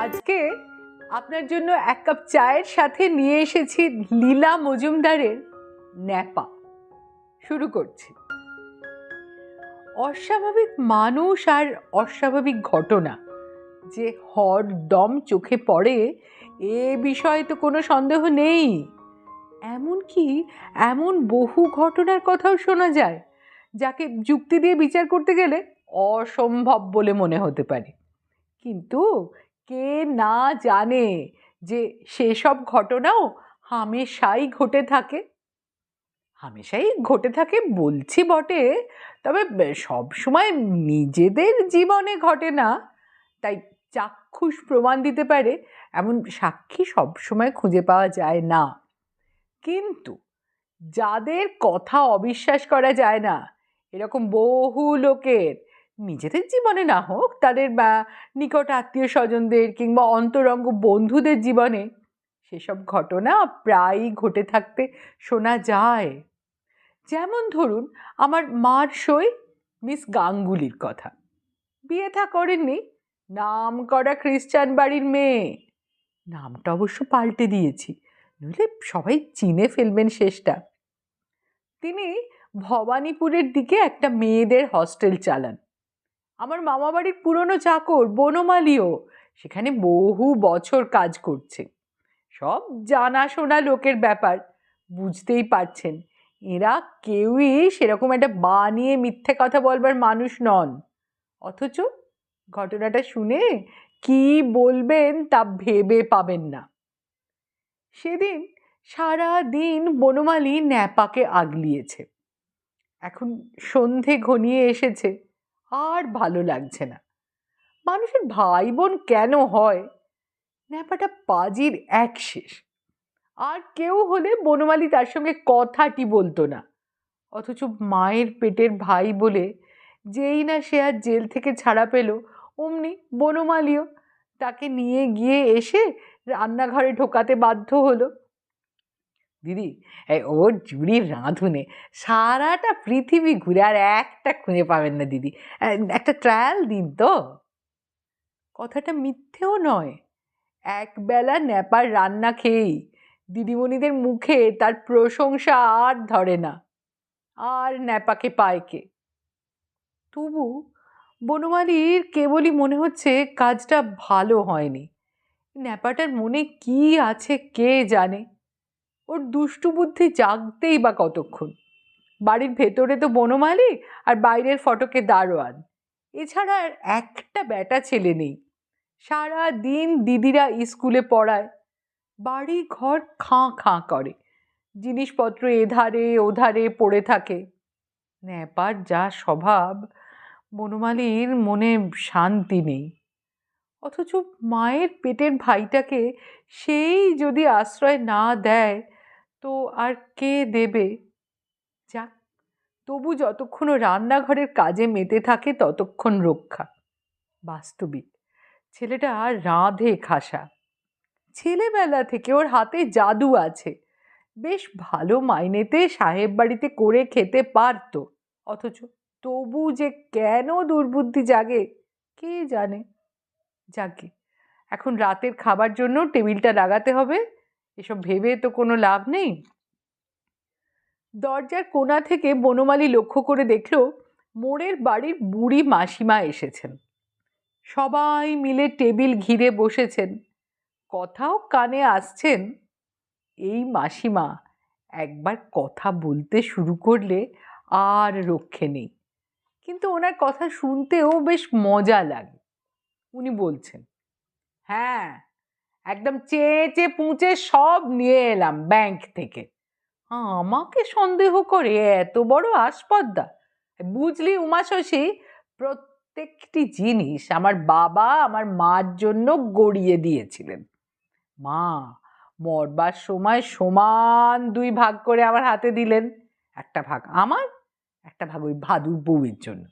আজকে আপনার জন্য এক কাপ চায়ের সাথে নিয়ে এসেছি লীলা মজুমদারের ন্যাপা। শুরু করছি। অস্বাভাবিক মানুষ আর অস্বাভাবিক ঘটনা যে হরদম চোখে পড়ে, এ বিষয়ে তো কোনো সন্দেহ নেই। এমনকি এমন বহু ঘটনার কথাও শোনা যায়, যাকে যুক্তি দিয়ে বিচার করতে গেলে অসম্ভব বলে মনে হতে পারে। কিন্তু কে না জানে যে সেসব ঘটনাও হামেশাই ঘটে থাকে? হামেশাই ঘটে থাকে বলছি বটে, তবে সব সময় নিজেদের জীবনে ঘটে না। তাই চাক্ষুষ প্রমাণ দিতে পারে, এমন সাক্ষী সব সময় খুঁজে পাওয়া যায় না। কিন্তু যাদের কথা অবিশ্বাস করা যায় না, এরকম বহু লোকের নিজেদের জীবনে না হোক, তাদের বা নিকট আত্মীয় স্বজনদের কিংবা অন্তরঙ্গ বন্ধুদের জীবনে সেসব ঘটনা প্রায়ই ঘটে থাকতে শোনা যায়। যেমন ধরুন, আমার মার সই মিস গাঙ্গুলির কথা। বিয়ে থা করেননি, নাম করা খ্রিস্টান বাড়ির মেয়ে। নামটা অবশ্য পাল্টে দিয়েছি, নইলে সবাই চিনে ফেলবেন শেষটা। তিনি ভবানীপুরের দিকে একটা মেয়েদের হস্টেল চালান। আমার মামাবাড়ির পুরনো চাকর বনমালিও সেখানে বহু বছর কাজ করছে। সব জানাশোনা লোকের ব্যাপার, বুঝতেই পারছেন। এরা কেউই সেরকম একটা বানিয়ে মিথ্যে কথা বলবার মানুষ নন। অথচ ঘটনাটা শুনে কি বলবেন তা ভেবে পাবেন না। সেদিন সারা দিন বনমালী ন্যাপাকে আগলিয়েছে। এখন সন্ধে ঘনিয়ে এসেছে। আর ভালো লাগছে না। মানুষের ভাই বোন কেন হয়? ন্যাপাটা পাজির এক শেষ। আর কেউ হলে বনমালী তার সঙ্গে কথাটি বলতো না। অথচ মায়ের পেটের ভাই বলে যেই না সে আর জেল থেকে ছাড়া পেল, অমনি বনমালীও তাকে নিয়ে গিয়ে এসে রান্নাঘরে ঢোকাতে বাধ্য হলো। দিদি ওর জুড়ির রাঁধুনে, সারাটা পৃথিবী ঘুরে আর একটা খুঁজে পাবেন না দিদি। একটা ট্রায়াল দিন তো। কথাটা মিথ্যেও নয়। একবেলা ন্যাপার রান্না খেয়েই দিদিমণিদের মুখে তার প্রশংসা আর ধরে না, আর ন্যাপাকে পায় কে? তবু বনমালির কেবলই মনে হচ্ছে কাজটা ভালো হয়নি। ন্যাপাটার মনে কি আছে কে জানে? ওর দুষ্টু বুদ্ধি জাগতেই বা কতক্ষণ? বাড়ির ভেতরে তো বনমালী আর বাইরের ফটকে দারোয়ান। এছাড়া আর একটা ব্যাটা ছেলে নেই। সারা দিন দিদিরা স্কুলে পড়ায়, বাড়ি ঘর খাঁ খাঁ করে। জিনিসপত্র এধারে ওধারে পড়ে থাকে। ন্যাপার যা স্বভাব, বনমালীর মনে শান্তি নেই। অথচ মায়ের পেটের ভাইটাকে সেই যদি আশ্রয় না দেয় তো আর কে দেবে? যাক, তবু যতক্ষণ রান্নাঘরের কাজে মেতে থাকে ততক্ষণ রক্ষা। বাস্তবিক। ছেলেটা আর রাঁধে খাসা। ছেলেবেলা থেকে ওর হাতে জাদু আছে। বেশ ভালো মাইনেতে সাহেব বাড়িতে করে খেতে পারত। অথচ তবু যে কেন দুর্বুদ্ধি জাগে, কে জানে? জাগে এখন রাতের খাবার জন্য টেবিলটা লাগাতে হবে। এসব ভেবে তো কোনো লাভ নেই? দরজার কোণা থেকে বনমালী লক্ষ্য করে দেখল, মোড়ের বাড়ির বুড়ি মাসিমা এসেছেন। সবাই মিলে টেবিল ঘিরে বসেছেন। কথাও কানে আসছেন। এই মাসিমা একবার কথা বলতে শুরু করলে আর রক্ষে নেই। কিন্তু ওনার কথা শুনতেও বেশ মজা লাগে। উনি বলছেন হ্যাঁ একদম চেয়ে চেয়ে পুঁচে সব নিয়ে এলাম ব্যাংক থেকে। আমাকে সন্দেহ করে এত বড় আসপদ্দা। বুঝলি উমা শশী প্রত্যেকটি জিনিস আমার বাবা আমার মার জন্য গড়িয়ে দিয়েছিলেন। মা, মরবার সময় সমান দুই ভাগ করে আমার হাতে দিলেন। একটা ভাগ আমার, একটা ভাগ ওই ভাদুর বউয়ের জন্য।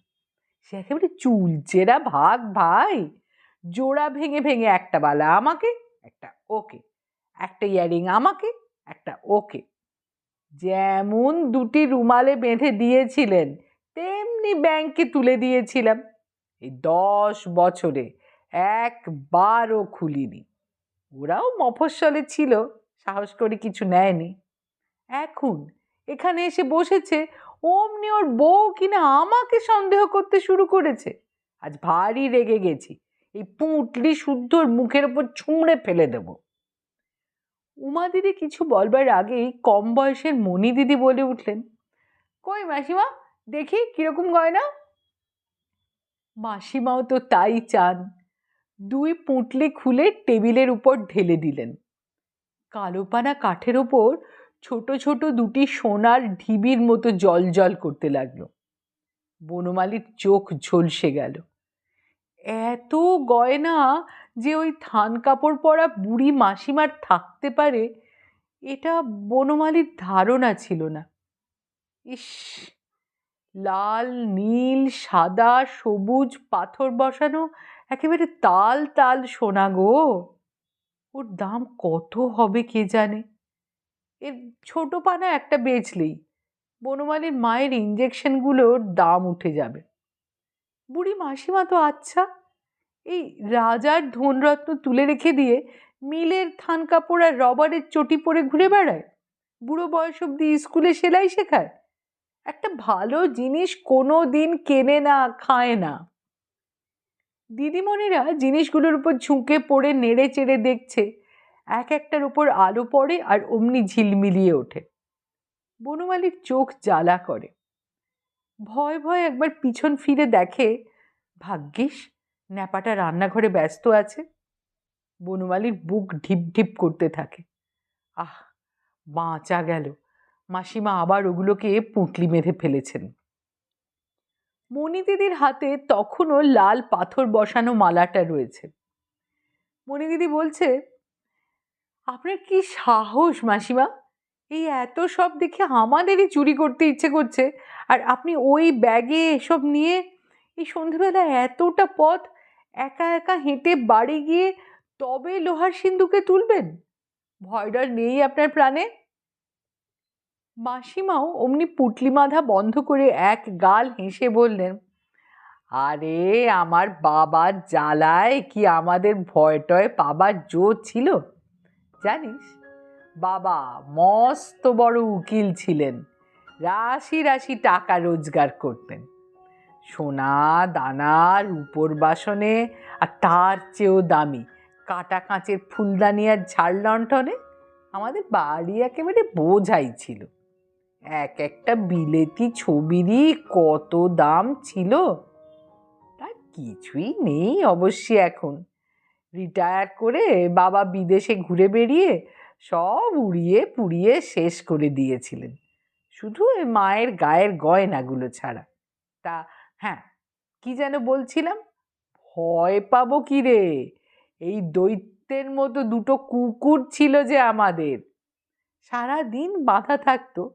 সে একেবারে চুলচেরা ভাগ, ভাই। জোড়া ভেঙে ভেঙে একটা বালা আমাকে একটা ওকে, একটা ইয়ারিং আমাকে, একটা ওকে। যেমন দুটি রুমালে বেঁধে দিয়েছিলেন, তেমনি ব্যাংকে তুলে দিয়েছিলাম। এই দশ বছরে একবারও খুলিনি। ওরাও মফস্বলে ছিল, সাহস করে কিছু নেয়নি। এখন এখানে এসে বসেছে, অমনি ওর বউ কিনা আমাকে সন্দেহ করতে শুরু করেছে। আজ ভারী রেগে গেছি। এই পুঁটলি শুদ্ধর মুখের ওপর ছুঁড়ে ফেলে দেব। উমা দিদি কিছু বলবার আগেই কম বয়সের মণি দিদি বলে উঠলেন, কই মাসিমা, দেখি কীরকম গয়না? মাসিমাও তো তাই চান। দুই পুঁটলি খুলে টেবিলের উপর ঢেলে দিলেন। কালোপানা কাঠের ওপর ছোট ছোট দুটি সোনার ঢিবির মতো জল জল করতে লাগল। বনমালীর চোখ ঝলসে গেল। এত গয়না যে ওই থান কাপড় পরা বুড়ি মাসিমার থাকতে পারে, এটা বনমালীর ধারণা ছিল না। ইস, লাল, নীল, সাদা, সবুজ, পাথর বসানো, একেবারে তাল তাল সোনা গো। ওর দাম কত হবে কে জানে? এর ছোট পানা একটা বেচলেই, বনমালীর মায়ের ইঞ্জেকশনগুলোর দাম উঠে যাবে। বুড়ি মাসিমা তো আচ্ছা। এই রাজার ধনরত্ন তুলে রেখে দিয়ে মিলের থান কাপড় আর রবারের চটি পরে ঘুরে বেড়ায়। বুড়ো বয়স অব্দি স্কুলে সেলাই শেখায়। একটা ভালো জিনিস কোনো দিন কেনে না, খায় না। দিদিমণিরা জিনিসগুলোর উপর ঝুঁকে পড়ে নেড়ে চেড়ে দেখছে, এক একটার উপর আলো পড়ে আর অমনি ঝিলমিলিয়ে ওঠে। বনমালীর চোখ জ্বালা করে। ভয় ভয় একবার পিছন ফিরে দেখে, ভাগ্যিস, ন্যাপাটা রান্নাঘরে ব্যস্ত আছে। বনমালীর বুক ঢিপ ঢিপ করতে থাকে। আহ, বাঁচা গেল। মাসিমা আবার ওগুলোকে পুঁটলি মেরে ফেলেছেন। মণি দিদির হাতে তখনও লাল পাথর বসানো মালাটা রয়েছে। মণি দিদি বলছে, আপনার কি সাহস মাসিমা? এই এত সব দেখে আমাদেরই চুরি করতে ইচ্ছে করছে। আর আপনি ওই ব্যাগে এসব নিয়ে এই সন্ধেবেলা এতটা পথ একা একা হেঁটে বাড়ি গিয়ে তবে লোহার সিন্ধুকে তুলবেন? ভয় ডর নেই আপনার প্রাণে? মাসিমাও অমনি পুটলি মাথা বন্ধ করে এক গাল হেসে বললেন, আরে, আমার বাবার জ্বালায় কি আমাদের ভয় টয় পাবার জোর ছিল? জানিস বাবা, মস্ত বড় উকিল ছিলেন। রাশি রাশি টাকা রোজগার করতেন। সোনা, দানা, রূপোর বাসনে, আর তার চেয়েও দামি কাটা কাঁচের ফুলদানি আর ঝাড় লণ্ঠনে আমাদের বাড়ি একেবারে বোঝাই ছিল। এক একটা বিলেতি ছবিরই কত দাম ছিল, তার কিছুই নেই অবশ্যই এখন। রিটায়ার করে বাবা বিদেশে ঘুরে বেরিয়ে সব উড়িয়ে পুড়িয়ে শেষ করে দিয়েছিলেন। শুধু ওই মায়ের গায়ের গয়নাগুলো ছাড়া। তা হ্যাঁ কি যেন বলছিলাম? ভয় পাবো কি রে? এই দৈত্যের মতো দুটো কুকুর ছিল যে আমাদের। সারা দিন বাঁধা থাকতো,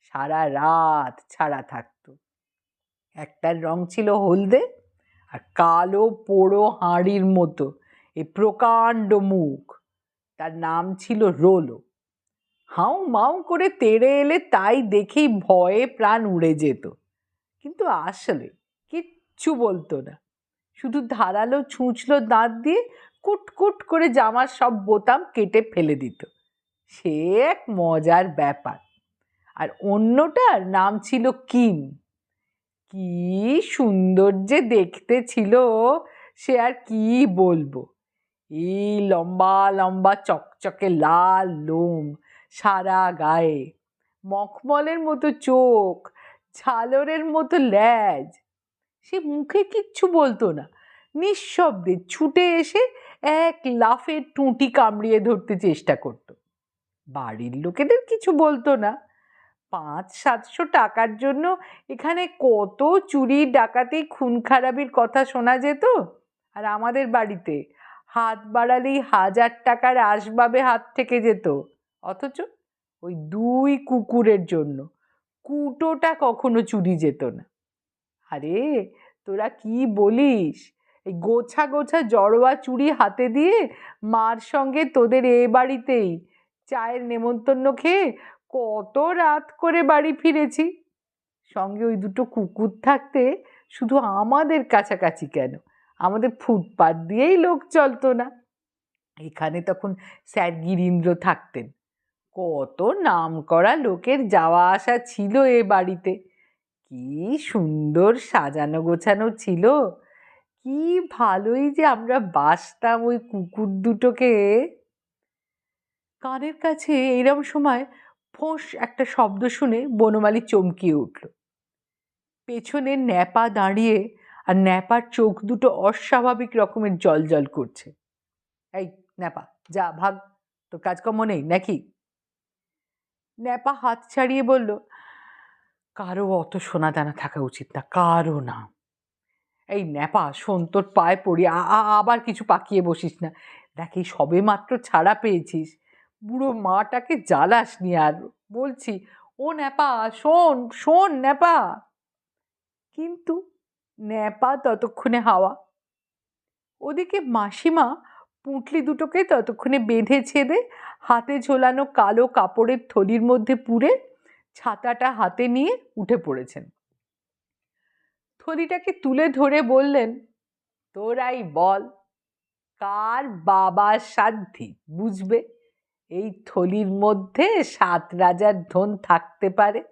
সারা রাত ছাড়া থাকতো। একটার রং ছিল হলদে আর কালো পোড়ো হাঁড়ির মতো এই প্রকাণ্ড মুখ। তার নাম ছিল রোলো। হাউ মাউ করে তেড়ে এলে তাই দেখেই ভয়ে প্রাণ উড়ে যেত। কিন্তু আসলে কিচ্ছু বলতো না। শুধু ধারালো ছুঁচলো দাঁত দিয়ে কুট কুট করে জামার সব বোতাম কেটে ফেলে দিত। সে এক মজার ব্যাপার। আর অন্যটার নাম ছিল কিম। কি সুন্দর যে দেখতে ছিল, সে আর কি বলব? এই লম্বা লম্বা চকচকে লাল লোম, সারা গায়ে। মখমলের মতো চোখ, ঝালরের মতো ল্যাজ। সে মুখে কিচ্ছু বলতো না। নিঃশব্দে ছুটে এসে এক লাফে টুঁটি কামড়িয়ে ধরতে চেষ্টা করতো। বাড়ির লোকেদের কিছু বলতো না। পাঁচ সাতশো টাকার জন্য এখানে কত চুরি ডাকাতি খুন খারাপির কথা শোনা যেত? আর আমাদের বাড়িতে হাত বাড়ালেই হাজার টাকার আসবাবে হাত থেকে যেত। অথচ ওই দুই কুকুরের জন্য কুটোটা কখনো চুরি যেত না। আরে, তোরা কি বলিস? এই গোছা গোছা জড়োয়া চুড়ি হাতে দিয়ে মার সঙ্গে তোদের এ বাড়িতেই চায়ের নেমন্তন্ন খেয়ে কত রাত করে বাড়ি ফিরেছি? সঙ্গে ওই দুটো কুকুর থাকতে শুধু আমাদের কাছাকাছি কেন? আমাদের ফুটপাত দিয়েই লোক চলতো না। এখানে তখন স্যার গিরীন্দ্র থাকতেন। কত নাম করা লোকের যাওয়া আসা ছিল এ বাড়িতে। কি সুন্দর সাজানো গোছানো ছিল। কি ভালোই যে আমরা বাসতাম ওই কুকুর দুটোকে। কানের কাছে এরম সময় ফোঁস একটা শব্দ শুনে বনমালী চমকিয়ে উঠল। পেছনে ন্যাপা দাঁড়িয়ে আর ন্যাপার চোখ দুটো অস্বাভাবিক রকমের জল জল করছে। এই ন্যাপা, যা, ভাগ, তোর কাজকর্ম নেই নাকি? ন্যাপা হাত ছাড়িয়ে বলল, কারও অত সোনা দানা থাকা উচিত না, কারও না। এই ন্যাপা, শোন, তোর পায়ে পড়ি আবার কিছু পাকিয়ে বসিস না। দেখ সবে মাত্র ছাড়া পেয়েছিস, বুড়ো মাটাকে জ্বালাস নি আর। বলছি, ও ন্যাপা, শোন শোন ন্যাপা। কিন্তু ন্যাপা ততক্ষণে হাওয়া। ওদিকে মাসিমা পুঁটলি দুটোকে ততক্ষণে বেঁধে ছেদে হাতে ঝোলানো কালো কাপড়ের থলির মধ্যে পুরে ছাতাটা হাতে নিয়ে উঠে পড়েছেন। থলিটাকে তুলে ধরে বললেন, তোরাই বল, কার বাবা সাধ্যি, বুঝবে? এই থলির মধ্যে সাত রাজার ধন থাকতে পারে।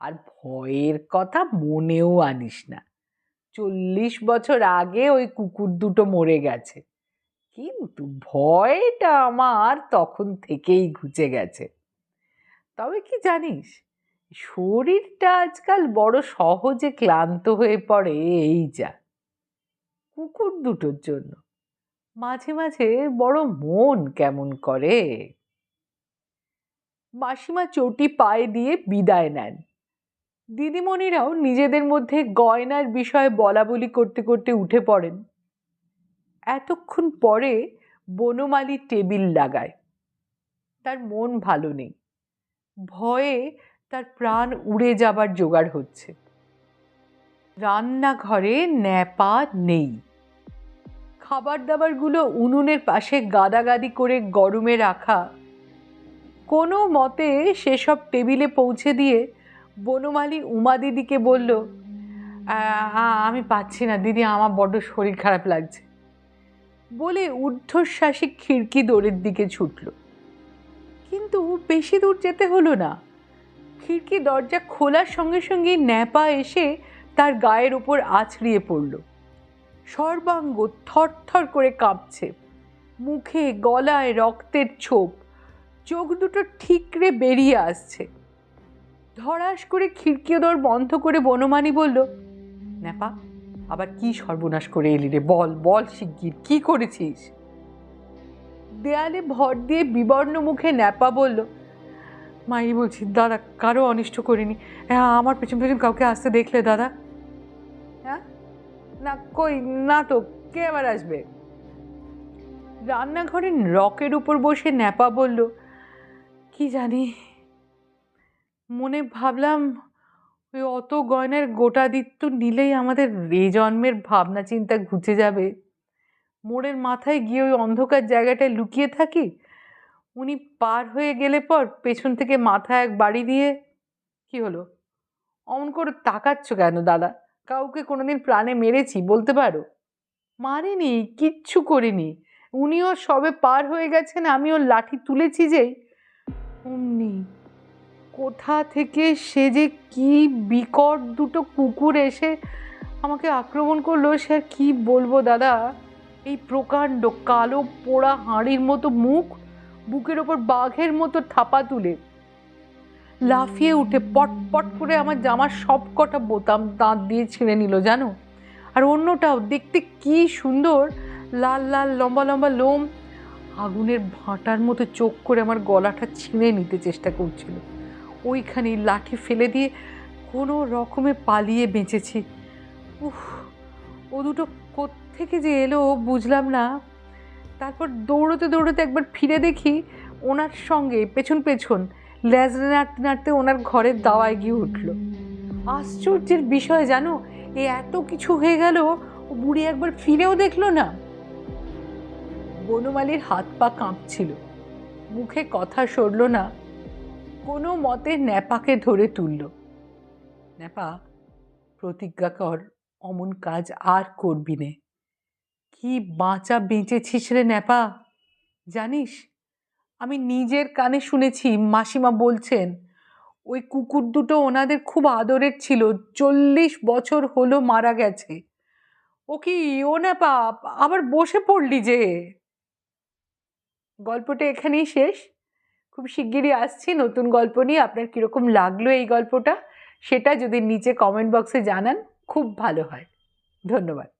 আর ভয়ের কথা মনেও আনিস না। চল্লিশ বছর আগে ওই কুকুর দুটো মরে গেছে। কিন্তু ভয়টা আমার তখন থেকেই ঘুচে গেছে। তবে কি জানিস, শরীরটা আজকাল বড় সহজে ক্লান্ত হয়ে পড়ে এই যা। কুকুর দুটোর জন্য। মাঝে মাঝে বড় মন কেমন করে। মাসিমা চটি পায়ে দিয়ে বিদায় নেন। দিদিমণিরাও নিজেদের মধ্যে গয়নার বিষয়ে বলা বলি করতে করতে উঠে পড়েন। এতক্ষণ পরে বনমালী টেবিল লাগায়। তার মন ভালো নেই। ভয়ে তার প্রাণ উড়ে যাবার জোগাড় হচ্ছে। রান্নাঘরে ন্যাপা নেই। খাবার দাবারগুলো উনুনের পাশে গাদাগাদি করে গরমে রাখা। কোনো মতে সেসব টেবিলে পৌঁছে দিয়ে বনমালী উমা দিদিকে বলল, "আ- আ- আমি পাচ্ছি না দিদি, আমার বড্ড শরীর খারাপ লাগছে। বলে ঊর্ধ্বশ্বাসী খিড়কি দৌড়ের দিকে ছুটল। কিন্তু বেশি দূর যেতে হলো না। খিড়কি দরজা খোলার সঙ্গে সঙ্গে ন্যাপা এসে তার গায়ের ওপর আছড়িয়ে পড়ল। সর্বাঙ্গ থরথর করে কাঁপছে। মুখে গলায় রক্তের ছোপ। চোখ দুটো ঠিকরে বেরিয়ে আসছে। ধরাস করে খিড়কি দর বন্ধ করে বনমানি বলল, ন্যাপা, আবার কি সর্বনাশ করে এলি রে? বল বল শিগগির, কি করেছিস? দেয়ালে ভর দিয়ে বিবর্ণ মুখে ন্যাপা বলল, মাই, বলছি, দাদা, কারও অনিষ্ট করিনি। হ্যাঁ আমার পেছন পেছন কাউকে আসতে দেখলে, দাদা? হ্যাঁ? না, কই, না তো, কে আবার আসবে? রান্নাঘরে রকের উপর বসে ন্যাপা বলল, কি জানি মনে ভাবলাম, ওই অত গয়নার গোটা দিত্য নিলেই আমাদের রে জন্মের ভাবনা চিন্তা ঘুচে যাবে। মোড়ের মাথায় গিয়ে ওই অন্ধকার জায়গাটায় লুকিয়ে থাকি। উনি পার হয়ে গেলে পর পেছন থেকে মাথা এক বাড়ি দিয়ে, কি হলো? অমন করে তাকাচ্ছ কেন দাদা? কাউকে কোনোদিন প্রাণে মেরেছি, বলতে পারো? মারিনি, কিচ্ছু করিনি। উনিও সবে পার হয়ে গেছেন আমি ওর লাঠি তুলেছি যেই। অমনি কোথা থেকে সে যে কি বিকট দুটো কুকুর এসে আমাকে আক্রমণ করল, সে আর কি বলব দাদা? এই প্রকাণ্ড কালো পোড়া হাঁড়ির মতো মুখ, বুকের ওপর বাঘের মতো থাপা তুলে। লাফিয়ে উঠে পট পট করে আমার জামার সব কটা বোতাম দাঁত দিয়ে ছিঁড়ে নিল, জানো? আর অন্যটাও, দেখতে কি সুন্দর, লাল লাল, লম্বা লম্বা লোম। আগুনের ভাঁটার মতো চোখ করে আমার গলাটা ছিঁড়ে নিতে চেষ্টা করছিল। ওইখানে লাঠি ফেলে দিয়ে কোনো রকমে পালিয়ে বেঁচেছি। উফ, ও দুটো কোত্থেকে যে এলো বুঝলাম না। তারপর দৌড়তে দৌড়তে একবার ফিরে দেখি ওনার সঙ্গে, পেছন পেছন ল্যাজ নাড়তে নাড়তে ওনার ঘরের দাওয়ায় গিয়ে উঠল। আশ্চর্যের বিষয় জানো, এ এত কিছু হয়ে গেল, ও বুড়ি একবার ফিরেও দেখল না। বনমালীর হাত পা কাঁপছিল। মুখে কথা সরল না। কোনো মতে ন্যাপাকে ধরে তুলল। ন্যাপা প্রতিজ্ঞা কর, অমন কাজ আর করবি নে। কি বাঁচা বেঁচেছিস রে ন্যাপা? জানিস, আমি নিজের কানে শুনেছি মাসিমা বলছেন, ওই কুকুর দুটো ওনাদের খুব আদরের ছিল, চল্লিশ বছর হলো মারা গেছে। ও কি, ও ন্যাপা, আবার বসে পড়লি যে? গল্পটা এখানেই শেষ। খুব শিগগিরই আসছি নতুন গল্প নিয়ে। আপনার কীরকম লাগল এই গল্পটা? সেটা যদি নিচে কমেন্ট বক্সে জানান, খুব ভালো হয়। ধন্যবাদ।